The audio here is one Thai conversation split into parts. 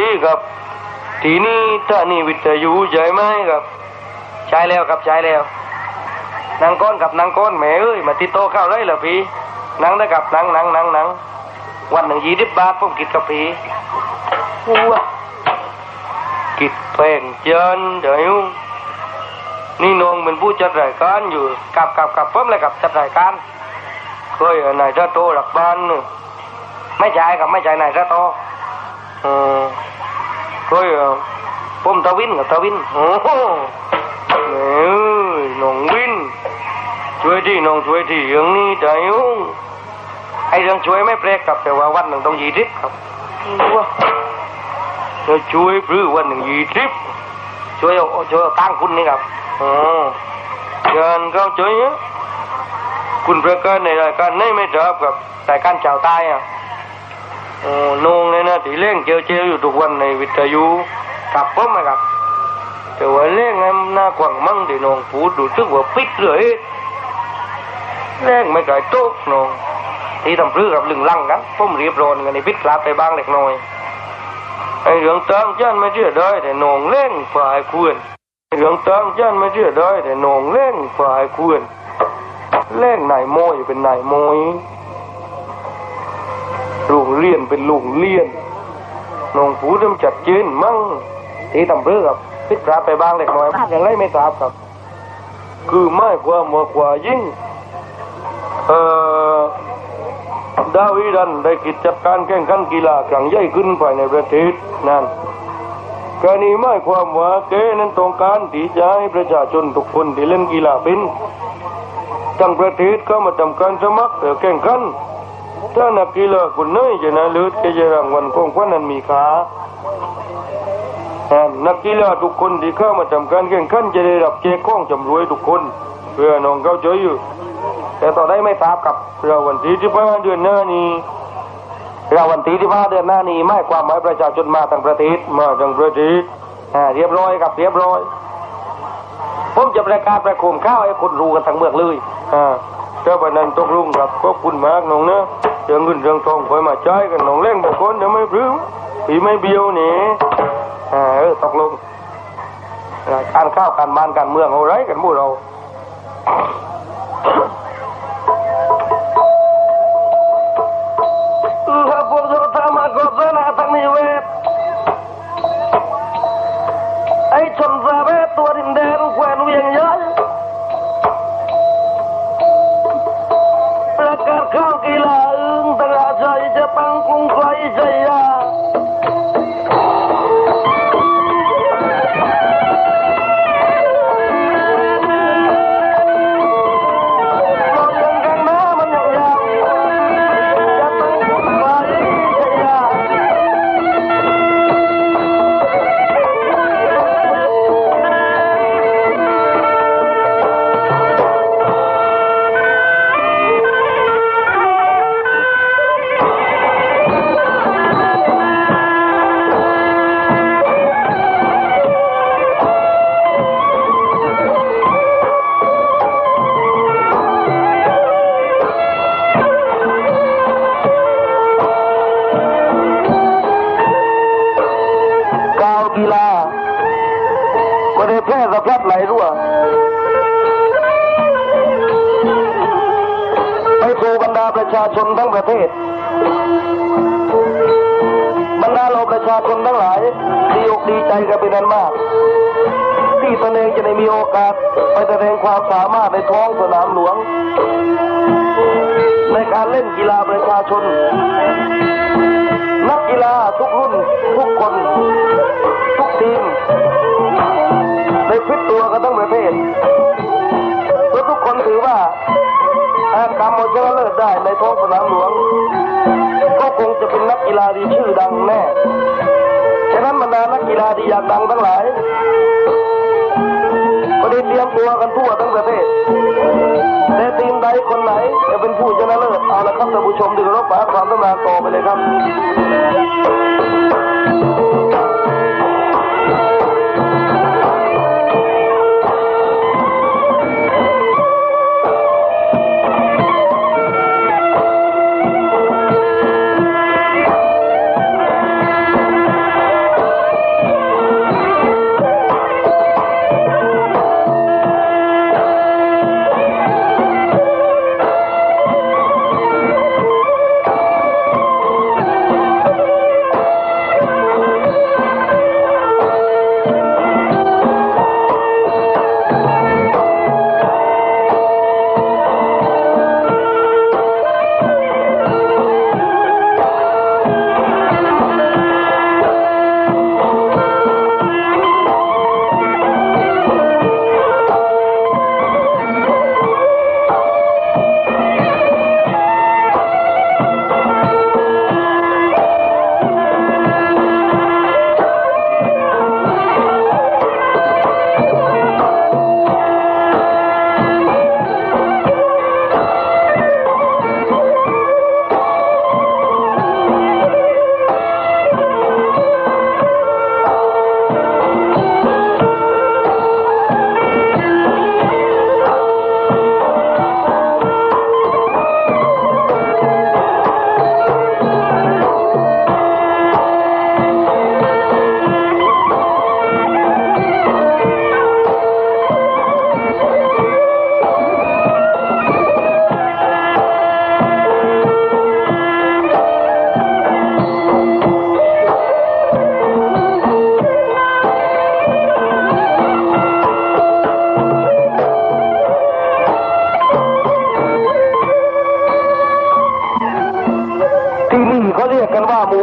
ดีครับ ทีนี้ท่านี่วิทยุใช่ไหมครับ ใช่แล้วครับใช่แล้วนางก้อนกับนางก้อนแม่เอ้ยมาติดโตเข้าเลยเหรอพี่นังนะครับนังนังนังนังวันหนึ่งยี่สิบบาทผมกินกาแฟว้ากิดแพงเจนเดี๋ยวนี่นงเป็นผู้จัดรายการอยู่กับกับกับเพิ่มเลยกับจัดรายการเคยนายจะโตหลักบ้านไม่ใช่กับไม่ใช่นายจะโต เออเคยเอาผมตะวินกับตะวินโอ้โหแหม่เอ้ยน้องวิน ช่วยที่น้องช่วยที่อย่างนี้ได้ยุ่งไอ้เรื่องช่วยไม่แปลกครับแต่ว่าวันหนึ่งต้องยี่สิบครับว้าจะช่วยหรือวันหนึ่งยี่สิบช่วยเอาช่วยเอาตั้งคุณนี่ครับอ๋อเชิญเข้าช่วยนะคุณประกันในรายการนี่ไม่รับครับรายการชาวใต้อะโอ้ นงเลยนะที่เล่งเจอเจออยู่ทุกวันในวิทยุกับผมนะครับแต่ว่าเล่งไงมันน่ากว่างมั่งที่นองพูดดูซึกว่าปิดเลยแรงไม่ไก่โต๊ะนองที่ทำพรื้กับลึงลังกันผมเรียบร้อยกันในพิษลาไปบ้างเล็กน้อยไอ้เรื่องตังจันไม่เชื่อได้แต่นองเล่งฝ่ายควรไอ้เรื่องตังจันไม่เชื่อได้แต่นองเล่งฝ่ายควรเล่งนายโมยเป็นนายโมย ลุงเลียนเป็นลุงเลียนน้องผูดมจัดเจนมั่งที่ทำพรื้กับพิษลาดไปบ้างเล็กน้อยอย่างไรไม่ทราบครับ คือไม่ความว่ากว่ายิ่งเอ่อดาวิดันได้กิจจัดการแข่งขันกีฬาครั้งใหญ่ขึ้นภายในประเทศนั่นกรนี้หมายความว่าแกนั้นต้องการที่จะให้ประชาชนทุกคนที่เล่นกีฬาเป็นทั้งประเทศก็มาทำการสมัครเพื่อแข่งขัน ถ้านักกีฬาคนไหนชนะเลิศก็จะรางวัลของขวัญนั้นมีค่าแถมนักกีฬาทุกคนที่เข้ามาทำการแข่งขันจะได้รับแจกของจำรวยทุกคน เพื่อน้องเข้าใจอยู่ แต่ต่อได้ไม่ทราบกับเราวันที่ที่ห้าเดือนหน้านี้เราวันที่ที่ห้าเดือนหน้านี้ไม่ความหมายประชาชนมาทั้งประเทศมาทั้งประเทศอ่าเรียบร้อยครับเรียบร้อย ผมจะประกาศประโคมข้าวให้คนรู้กันทั้งเมืองเลยอ่า เจ้าบันนั้นตกลุงครับก็คุณมากน้องเนะเรื่องเงินเรื่องทองคอยมาใช้กันน้องเล่งบางคนเดี๋ยวไม่พรื้ผีไม่เบี้ยวนี่อ่าเออตกลงการข้าวการบ้านการเมืองเอาไรกันพวกเรา มีโอกาสไปแสดงความสามารถในท้องสนามหลวง ในการเล่นกีฬาประชาชน นักกีฬาทุกรุ่น ทุกคน ทุกทีมได้ฟิตตัวกันทั้งประเทศและทุกคนถือว่าหากทำเอาชนะเลิศได้ในท้องสนามหลวง ก็คงจะเป็นนักกีฬาดีชื่อดังแน่ฉะนั้นบรรดานักกีฬาดีอยากดังทั้งหลาย เตรียมตัวกันทั่วทั้งประเทศแต่ทีมใดคนไหนจะเป็นผู้ชนะเลิศเอาละครับท่านผู้ชมที่เคารพฝากความต้องการต่อไปเลยครับ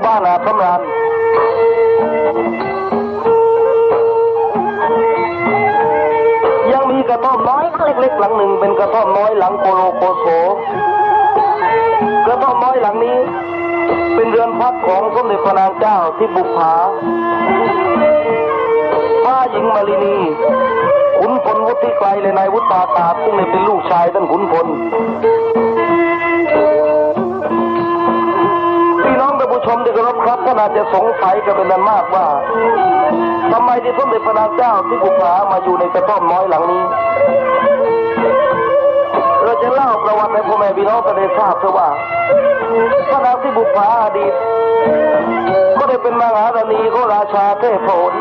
้านาสำราญยังมีกระท่อมน้อยเล็กๆหลังหนึ่งเป็นกระท่อมน้อยหลังโปโลโกโสกระท่อมน้อยหลังนี้ เป็นเรือนพักของสมเด็จพระนางเจ้าที่บุกผาป้าหญิงมาลินีขุนพลวุฒิไกลเลยนายวุฒาตาซึ่งเป็นลูกชายท่านขุนพล นอาจะสงสัยกันเป็นอันมากว่าทำไมที่สมเด็จพระนางเจ้าที่บุปผามาอยู่ในกระท่อมน้อยหลังนี้ เราจะเล่าประวัติให้พ่อแม่พี่น้องกันได้ทราบเถอะว่าพระนางที่บุปผาอดีตก็ได้เป็นมหาราณีของราชาเทพโผล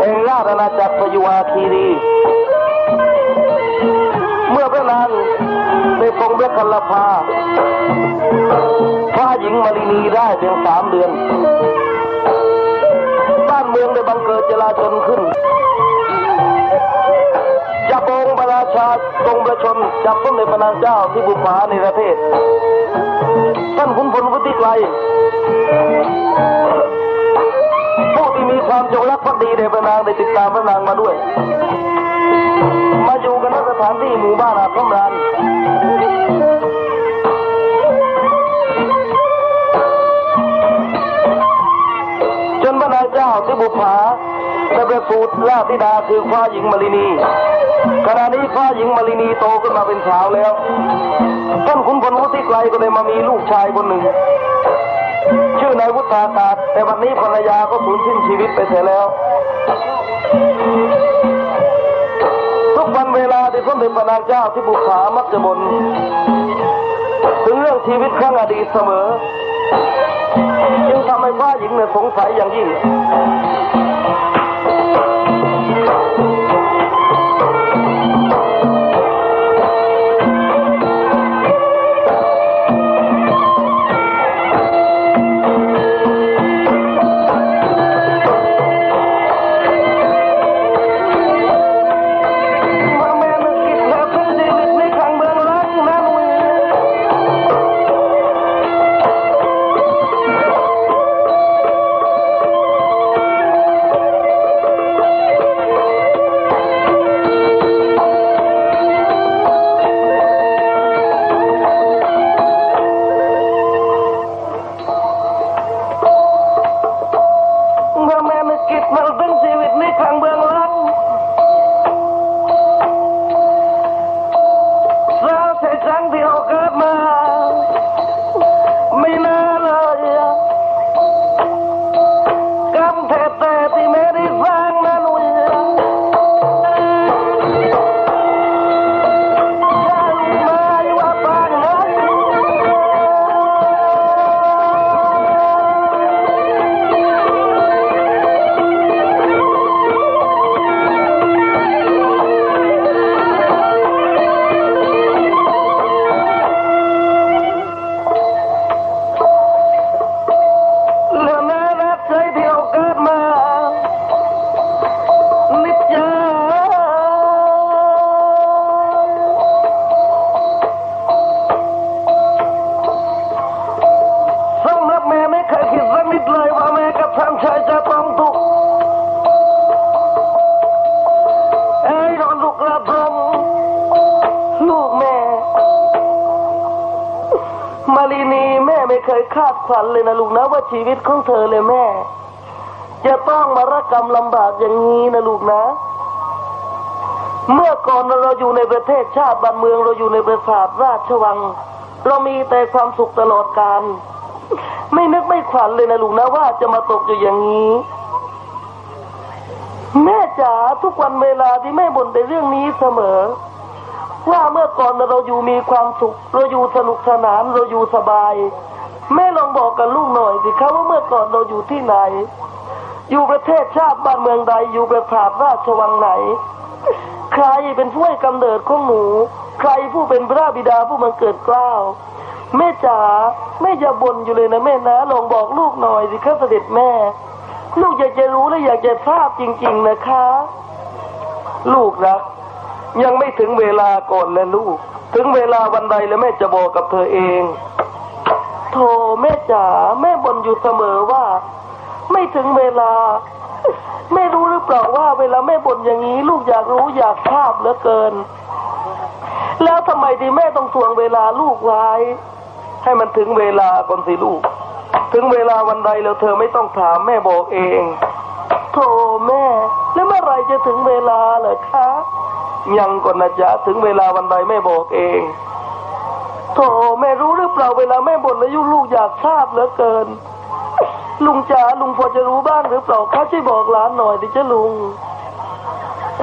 แห่งราชอาณาจักรพยุวาคีรี เมื่อพระนางได้ทรงเบกัลภาพระหญิงมารินีได้เพียงสามเดือน บ้านเมืองได้บังเกิดจลาจลขึ้นจับองค์พระราชาทรงประชนจับสมเด็จพระนางเจ้าที่บุปผาในประเทศ ท่านขุนพลวุฒิไกรผู้ที่มีความจงรักภักดีในพระนางได้ติดตามพระนางมาด้วย มาอยู่กัน ถานที่หมู่บ้านอาสมรานจนพระนาเจ้าที่บุปผาได้ปสูติราธิดาคือฟ้าหญิงมารินีขณะนี้ฟ้าหญิงมารินีโตขึ้นมาเป็นสาวแล้วท่านขุนพลวุฒิไกรก็เลยมามีลูกชายคนหนึ่ง ชื่อนายวุฒากาศแต่วันนี้ภรรยาก็สูญสิ้นชีวิตไปเสียแล้ว ทุกวันเวลา สมเด็จพระนางเจ้าที่บุปผามักจะบนถึงเรื่องชีวิตครั้งอดีตเสมอ จึงทำให้ฟ้าหญิงเนี่ยสงสัยอย่างยิ่ง ฝันเลยนะลูกนะว่าชีวิตของเธอเลยแม่ จะต้องมาระกรรมลำบากอย่างนี้นะลูกนะ เมื่อก่อนเราอยู่ในประเทศชาติบ้านเมืองเราอยู่ในปราสาทราชวัง เรามีแต่ความสุขตลอดกาลไม่นึกไม่ขวัญเลยนะลูกนะว่าจะมาตกอยู่อย่างนี้ แม่จ๋าทุกวันเวลาที่แม่บ่นแต่เรื่องนี้เสมอ ว่าเมื่อก่อนเราอยู่มีความสุข เราอยู่สนุกสนานเราอยู่สบาย แม่ลองบอกกับลูกหน่อยสิครับว่าเมื่อก่อนเราอยู่ที่ไหน อยู่ประเทศชาติบ้านเมืองใด อยู่ประสาทราชวังไหน ใครเป็นผู้ให้กำเนิดของหนู ใครผู้เป็นพระบิดาผู้บังเกิดเกล้าวแม่จ๋าแม่อย่าบ่นอยู่เลยนะแม่นะลองบอกลูกหน่อยสิครับเสด็จแม่ ลูกอยากจะรู้และอยากจะทราบจริง ๆนะคะ ลูกรักยังไม่ถึงเวลาก่อนนะลูก ถึงเวลาวันใดแล้วแม่จะบอกกับเธอเอง โธ่แม่จ๋าแม่บ่นอยู่เสมอว่า ไม่ถึงเวลาแม่รู้หรือเปล่าว่าเวลาแม่บ่นอย่างนี้ ลูกอยากรู้อยากทราบเหลือเกิน แล้วทำไมที่แม่ต้องทวงเวลาลูกไว้ให้มันถึงเวลาก่อนสิลูก ถึงเวลาวันใดแล้วเธอไม่ต้องถามแม่บอกเองโธ่แม่ แล้วเมื่อไหรจะถึงเวลาเหรอคะยังก่อนนะจ๊ะถึงเวลาวันใดแม่บอกเอง โธ่แม่รู้หรือเปล่าเวลาแม่บ่นแล้วยุ่ลูกอยากทราบเหลือเกิน ลุงจ๋าลุงพอจะรู้บ้างหรือเปล่าคะช่วยบอกหลานหน่อยดิจ้าลุง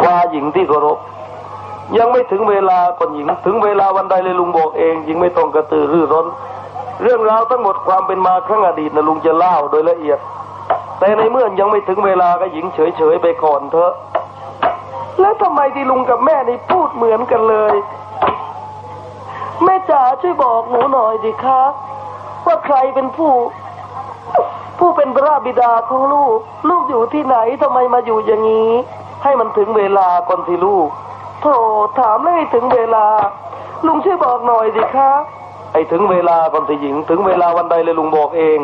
ว่าหญิงที่เคารพยังไม่ถึงเวลาก่อนหญิง ถึงเวลาวันใดเลยลุงบอกเองหญิงไม่ต้องกระตือรือร้น เรื่องราวทั้งหมดความเป็นมาครั้งอดีตนะลุงจะเล่าโดยละเอียด แต่ในเมื่อยังไม่ถึงเวลาก็หญิงเฉยๆไปก่อนเถอะ แล้วทำไมที่ลุงกับแม่นี่พูดเหมือนกันเลย แม่จ๋าช่วยบอกหนูหน่อยดิคะว่าใครเป็นผู้ ผู้เป็นพระบิดาของลูก ลูกอยู่ที่ไหนทำไมมาอยู่อย่างนี้ ให้มันถึงเวลาก่อนสิลูกโธ่ถามแล้วให้ถึงเวลา ลุงช่วยบอกหน่อยดิคะให้ถึงเวลาก่อนสิหญิง ถึงเวลาวันใดเลยลุงบอกเอง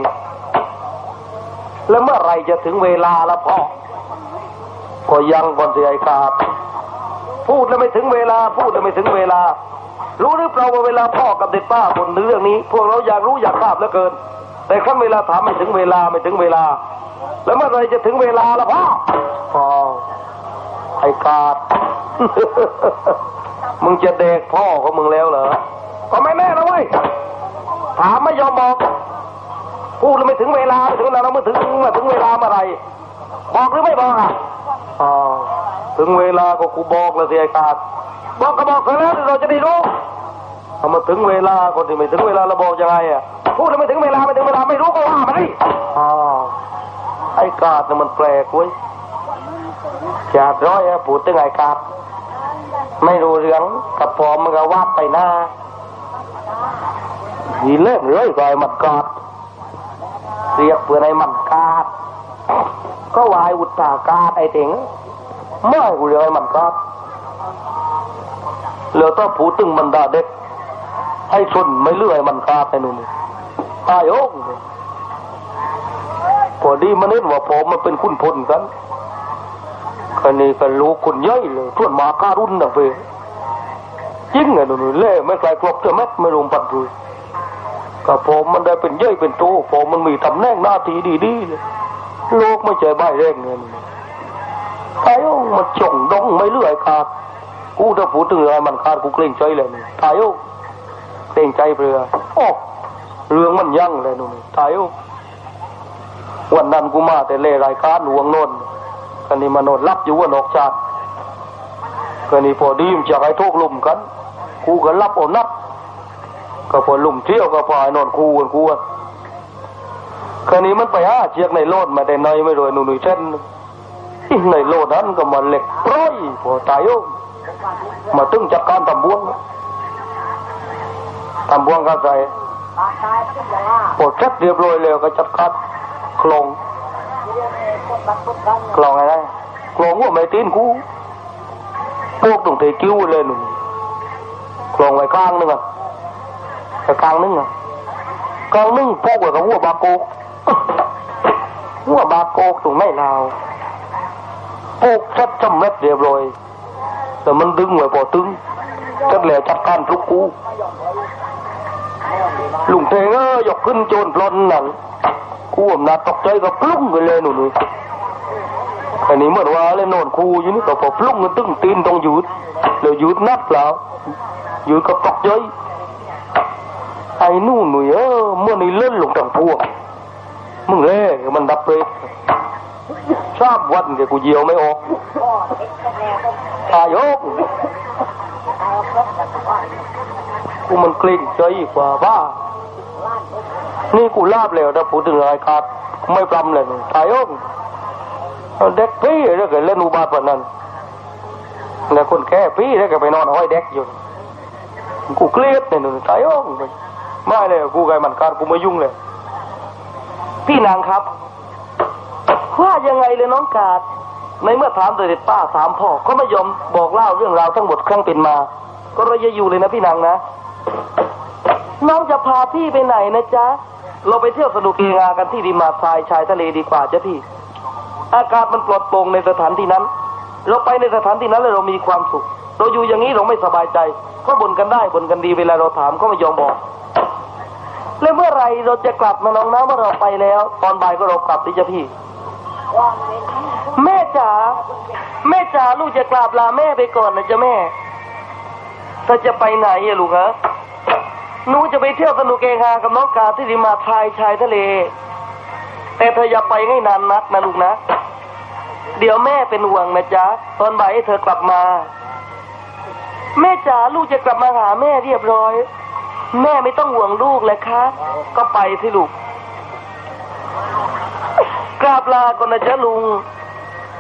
แล้วเมื่อไรจะถึงเวลาละพ่อก็ยังก่อนสิไอ้ขาดพูดแล้วไม่ถึงเวลา พูดแล้วไม่ถึงเวลา รู้หรือเปล่าว่าเวลาพ่อกับเด็กป้าบนเรื่องนี้ พวกเราอยากรู้อยากทราบเหลือเกิน แต่ขั้นเวลาถามไม่ถึงเวลาไม่ถึงเวลา แล้วเมื่อไหรจะถึงเวลาล่ะพ่อพ่อไอ้กาดมึงจะเด็กพ่อของมึงแล้วเหรอก็ไม่แน่นะเว้ยถามไม่ยอมบอกพูดแล้วไม่ถึงเวลาไม่ถึงเวลาเราเมื่อถึงเมื่อถึงเวลาเมื่อไรบอกหรือไม่บอกอะอ๋อ ถึงเวลาก็กูบอกแล้วสิไอ้กาดบอกก็บอกไปแล้วเดี๋ยวเราจะได้รู้ถ้ามาถึงเวลาคนที่ไม่ถึงเวลาเราบอกยังไงอะพูดแล้วไม่ถึงเวลาไม่ถึงเวลาไม่รู้ก็ว่ามาดิอ๋อไอ้กาดเนี่ยมันแปลกเว้ยจาดร้อยอะพูดถึงไอ้กาดไม่รู้เรื่องกับพอมันก็วาดไปหน้ายีเล่นเลยไอ้มันกาดเรียกเพื่อนไอ้มันกาดก็วายอุตสาหกาดไอ้เต็ง ไม่กูเรียกมันกาดแล้วต้องพูดถึงบรรดาเด็ก ให้ชนไม่เลื่อยมันกาดไอ้นู่นตายโอ้งพอดีมันเห็นว่าผมมันเป็นคุณพลกันคันนี้กันลูกคนใหญ่เลยทวนมาการุณนะเว้ยจริงไงนู่นเล่ไม่ไกลครบเธอแม็ดไม่ลงปัดเลยก็ผมมันได้เป็นย่อยเป็นโตผมมันมีตำแหน่งหน้าที่ดีๆเลยโลกไม่ใจใบแรงเงิน ไอ้โอ้มันจ่องดองไม่เลื่อยขาดกูถ้าพูดถึงอะไรมันขาดกูเกรงใจเลยนี่ตายโอ้เกรงใจเปลือโอ้เรื่องมันยั่งเลยนู่นตายโอ้วันนั้นกูมาแต่เล่รายการหลวงโนนกันนี่มาโนนรับอยู่ว่านอกชาติกันนี่พอดีมนจะให้ทุกลุมกัน กูก็รับเอานับก็พอลุ่มเที่ยวก็พอไอ้นอนคูกันคูกันครานี้มันไปหาเชือกในโลดมาแต่ในไม่รวยหนุ่ยเช่น ในโลดนั้นก็มันเล็กปร้อยพอตายโยมาตึงจัดการทำบวงทำบวงกันใส่พอเช็ดเรียบร้อยแล้วก็จัดการคลองคลองอะไรคลองว่าไม่ตีนกูพวกตรงเทกิ้วเลยหนุ่มคลองไว้ข้างนึงอะแต่กลางนึงอะกลางนึงพวกกับหัวบาโกกหัวบาโกกตรงไม่ลาว พวกชัดจำเม็ดเรียบร้อย แต่มันดึงไว้พอตึงจัดแหล้วจัดการทุกกูลุงเทงเอ้ยยกขึ้นโจนปลนนั่นกูอำนาจตกใจก็ปลุ้งไปเลยหนูนี่อันนี้เหมือนว่าเล่นโนนคูอยู่นี่ก็พอปลุ้งมันตึงตีนต้องหยุดแล้วหยุดนับแล้วหยุดก็ตกใจไอ้นู่นหนุ่ยเออเมื่อนี้เล่นลงทางพวกมึงเล่มันดับเรท ทราบวันแกกูเยียวไม่ออกตายกกูมันเกรงใจกว่าบ้า นี่กูลาบแล้วถ้าพูดถึงรายการไม่ปลำเลยตายกเด็กพี่แล้วก็เล่นอุบาทแบบนั้นแล้วคนแก่พี่แล้วก็ไปนอนห้อยเด็กอยู่ กูเกลียดเนี่ยหนูตายอ้งไปไม่เลยกูไกมันการกูไม่ยุ่งเลย พี่นางครับ ว่ายังไงเลยน้องกาดในเมื่อถามโดยเด็ดป้าถามพ่อก็ไม่ยอมบอกเล่าเรื่องราวทั้งหมดครั้งเป็นมา ก็ระยะอยู่เลยนะพี่นางนะ น้องจะพาพี่ไปไหนนะจ๊ะ เราไปเที่ยวสนุกเองากันที่ริมหาดทรายชายทะเลดีกว่าจ้ะพี่ อากาศมันปลอดโปร่งในสถานที่นั้น เราไปในสถานที่นั้นแล้วเรามีความสุข เราอยู่อย่างนี้เราไม่สบายใจ ก็บ่นกันได้บ่นกันดีเวลาเราถามก็ไม่ยอมบอกแล้วเมื่อไหรเราจะกลับมาน้องน้ำว่าเราไปแล้ว ตอนบ่ายก็เรากลับดิจ้ะพี่ แม่จ๋าแม่จ๋าลูกจะกราบลาแม่ไปก่อนนะจ๊ะแม่เธอจะไปไหนอะลูกฮะหนูจะไปเที่ยวสนุกเองฮะกับน้องกาที่ริมาทายชายทะเล แต่เธออย่าไปให้นานนักนะลูกนะ เดี๋ยวแม่เป็นห่วงนะจ๊ะ ตอนบ่ายให้เธอกลับมา แม่จ๋าลูกจะกลับมาหาแม่เรียบร้อย แม่ไม่ต้องห่วงลูกเลยคะ ก็ไปสิลูก กราบลาก่อนนะจ๊ะลุง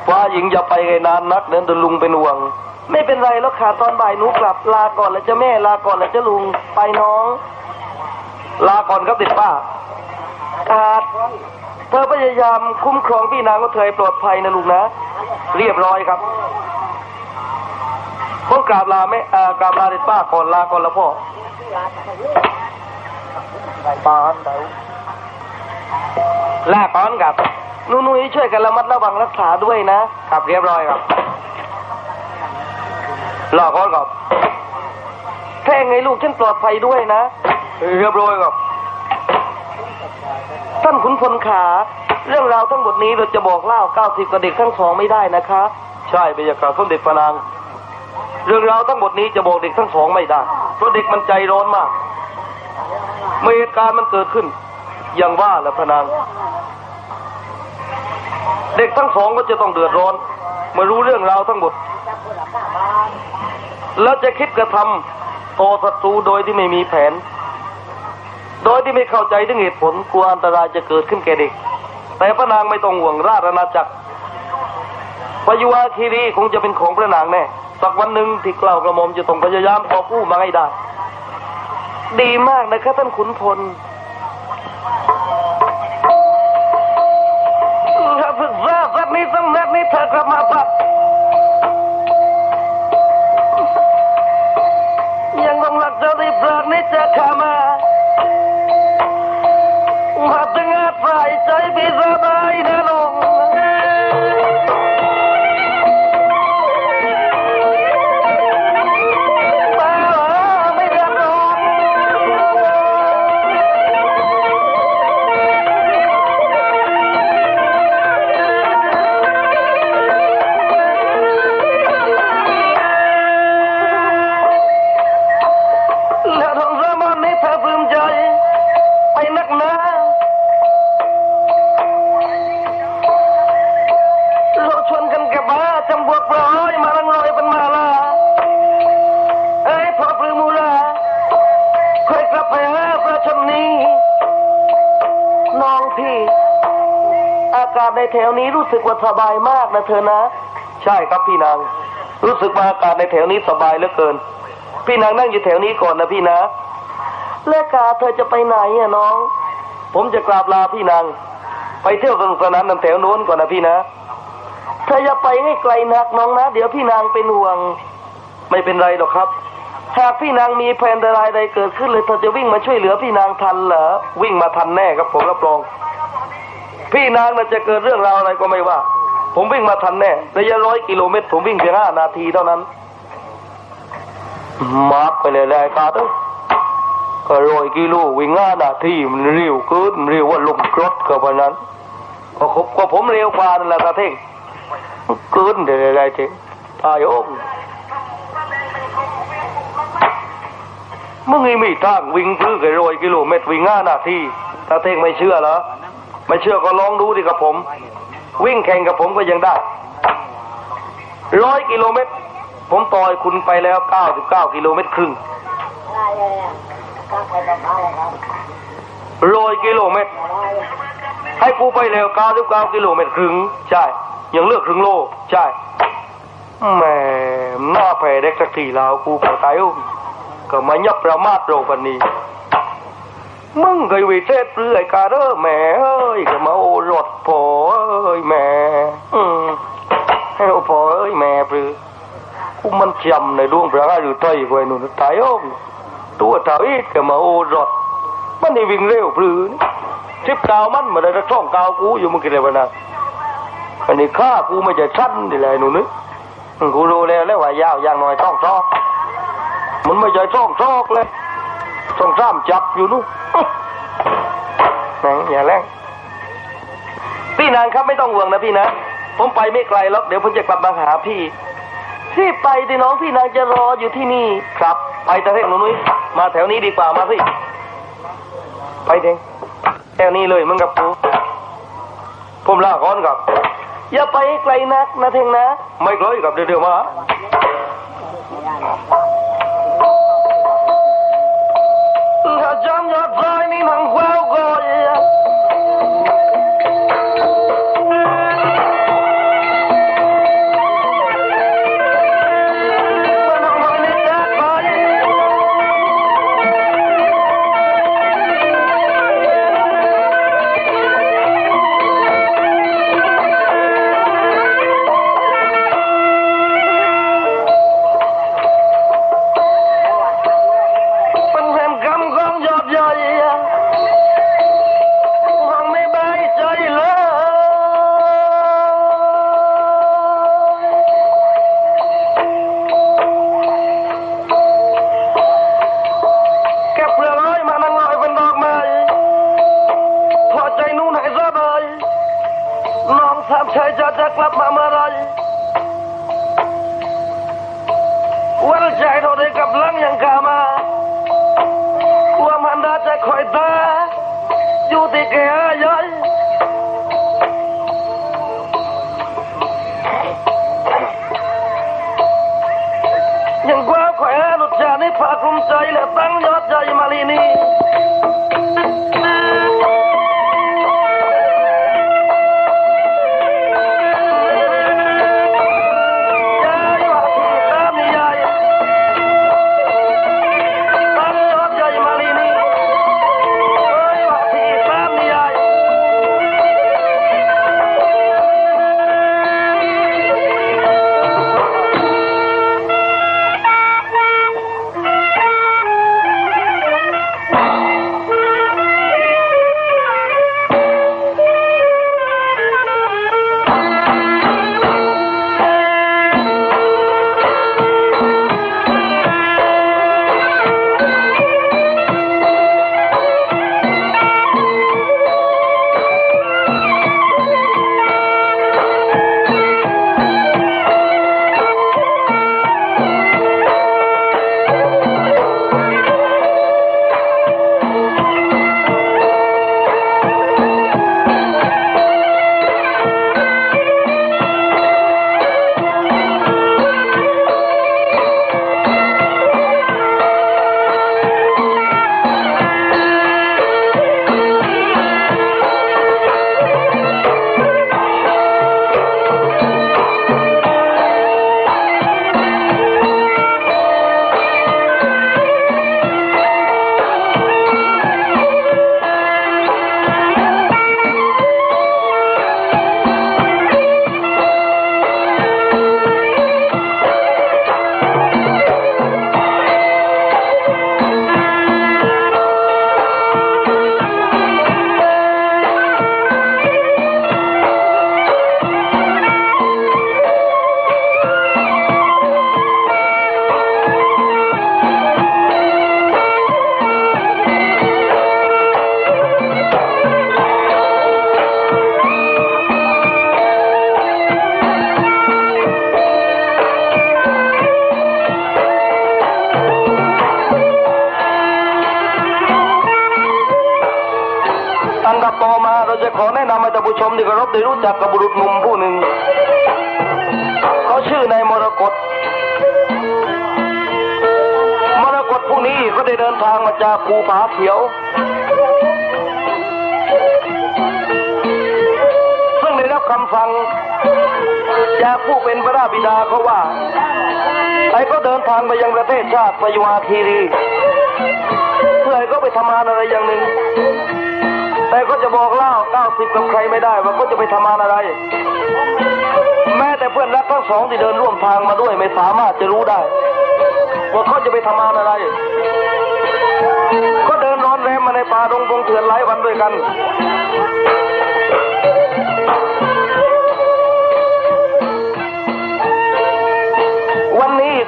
ว่าหญิงอย่าไปไงนานนักเดินเดินลุงเป็นห่วง ไม่เป็นไรแล้วค่ะตอนบ่ายหนูกลับลาก่อนแล้วจ้ะแม่ลาก่อนแล้วจ้ะลุงไปน้อง ลาก่อนครับติดป้าอาดเธอพยายามคุ้มครองพี่นางก็เธอปลอดภัยนะลุงนะ เรียบร้อยครับผมกราบลาแม่อ่ากราบลาติดป้าก่อนลาก่อนแล้วพ่อปานเดาลาก่อนครับ นุ้ยๆช่วยกันระมัดระวังรักษาด้วยนะ ครับเรียบร้อยครับลาก่อนครับแท่งไงลูกฉันปลอดภัยด้วยนะ เรียบร้อยครับ ท่านขุนพลขา เรื่องราวทั้งหมดนี้เราจะบอกเล่าเก้าสิบกับเด็กทั้งสองไม่ได้นะคะ ใช่บรรยากาศสมเด็จพระนาง เรื่องราวทั้งหมดนี้จะบอกเด็กทั้งสองไม่ได้ เพราะเด็กมันใจร้อนมากเมื่อเหตุการณ์มันเกิดขึ้น อย่างว่าแหละพระนาง เด็กทั้งสองก็จะต้องเดือดร้อนเมื่อรู้เรื่องราวทั้งหมด แล้วจะคิดกระทำต่อศัตรูโดยที่ไม่มีแผน โดยที่ไม่เข้าใจถึงเหตุผลกลัวอันตรายจะเกิดขึ้นแก่เด็ก แต่พระนางไม่ต้องห่วงราชอาณาจักรพยุวาคีรีคงจะเป็นของพระนางแน่สักวันหนึ่งที่กล่าวกระหม่อมจะต้องพยายามขอกู้มาให้ได้ ดีมากนะครับท่านขุนพล สัก แถวนี้รู้สึกว่าสบายมากนะเธอนะ ใช่ครับพี่นาง รู้สึกว่าอากาศในแถวนี้สบายเหลือเกิน พี่นางนั่งอยู่แถวนี้ก่อนนะพี่นะแล้วกาเธอจะไปไหนอะน้อง ผมจะกราบลาพี่นางไปเที่ยวสนุกสนานนันแถวโน้นก่อนนะพี่นะเธออย่าไปให้ไกลนักน้องนะ เดี๋ยวพี่นางเป็นห่วง ไม่เป็นไรหรอกครับหากพี่นางมีแผนอะไรใดเกิดขึ้นเลยเธอจะวิ่งมาช่วยเหลือพี่นางทันเหรอวิ่งมาทันแน่ครับผมรับรอง พี่นางน่ะจะเกิดเรื่องราวอะไรก็ไม่ว่า ผมวิ่งมาทันแน่ระยะร้อยกิโลเมตร ผมวิ่งเพียงห้านาทีเท่านั้นมาร์กไปเลยรายการเอ้ยก็ร้อยกิโลวิ่งห้านาทีมันเร็วเกินเร็วว่าลมกรดกับวันนั้นก็คบก็ผมเร็วกว่านั่นแหละตาเท่งเกินเดี๋ยวอะไรเท่งตายโอ้มมึงไอ้มีทางวิ่งพื้นกับร้อยกิโลเมตรวิ่งห้านาทีตาเท่งไม่เชื่อเหรอ ไม่เชื่อก็ลองดูดิกับผม วิ่งแข่งกับผมก็ยังได้ร้อยกิโลเมตร ผมต่อยคุณไปแล้ว99กิโลเมตรครึ่งร้อยกิโลเมตร ให้กูไปแล้ว99กิโลเมตรครึ่งใช่ยังเลือกครึ่งโลใช่แหม่หน้าแผ่เด็กสักทีแล้วกูก็ตายอุ้มก็มายับประมาทโรกันนี้ มึงเคยวิเศษเปลือยกาเด้อแม่เอ้ยก็มาโอรสพอเอ้ยแม่อืมให้โอพอเอ้ยแม่ปือกูมันจำในดวงพระอยู่ใต้ไว้หนุนตายอ้อมตัวเท่าอีกก็มาโอรถมันนี่วิ่งเร็วปลื้นทิบกาวมันมาได้ช่องกาวกูอยู่มึงกินอะไรวะนะอันนี้ข้ากูไม่จะชั้นดิแหละหนูนึกกูรู้แล้วแล้วว่ายาวอย่างน้อยต้องซอกมันไม่ใช่ช่องซอกเลย ช่องซ้ำจับอยู่นู่นแหมอย่าแรงพี่นางครับไม่ต้องห่วงนะพี่นะ ผมไปไม่ไกลหรอกเดี๋ยวผมจะกลับมาหาพี่ พี่ไปดิน้องพี่นางจะรออยู่ที่นี่ครับ ไปตะเท่งหนุ้ยมาแถวนี้ดีกว่ามาสิไปเถงแถวนี้เลยมึงกับกูผมลาก่อนครับ อย่าไปไกลนักนะเทงนะ ไม่ไกลกับเดี๋ยวมาถ้า Juan. ภูผาเขียว ซึ่งได้รับคำสั่งจากผู้เป็นพระราบิดาเขาว่าไอ้ก็เดินทางไปยังประเทศชาติปยวาคีรี เพื่อให้เขาไปทำงานอะไรอย่างหนึ่ง แต่ก็จะบอกเล่าเก้าสิบกับใครไม่ได้ว่าเขาจะไปทำงานอะไร แม้แต่เพื่อนรักทั้งสองที่เดินร่วมทางมาด้วยไม่สามารถจะรู้ได้ว่าเขาจะไปทำงานอะไร ดงพงเถื่อนหลายวันด้วยกัน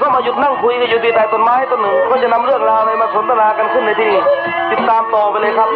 ก็มาหยุดนั่งคุยกันอยู่ที่ใต้ต้นไม้ต้นหนึ่ง ก็จะนำเรื่องราวอะไรมาสนทนากันขึ้นในที่ติดตามต่อไปเลยครับ